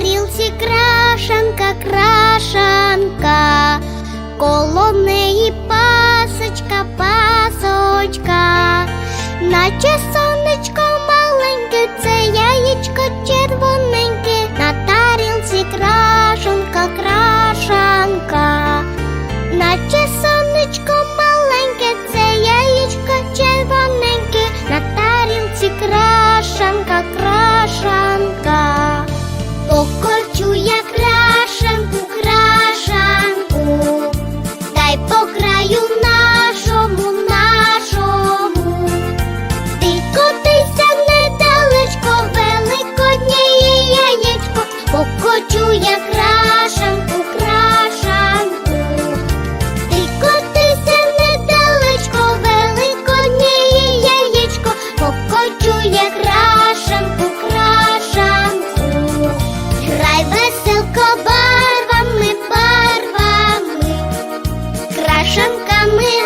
тарілці крашанка, крашанка, коло неї пасочка, пасочка, наче сон. my boy. Мами.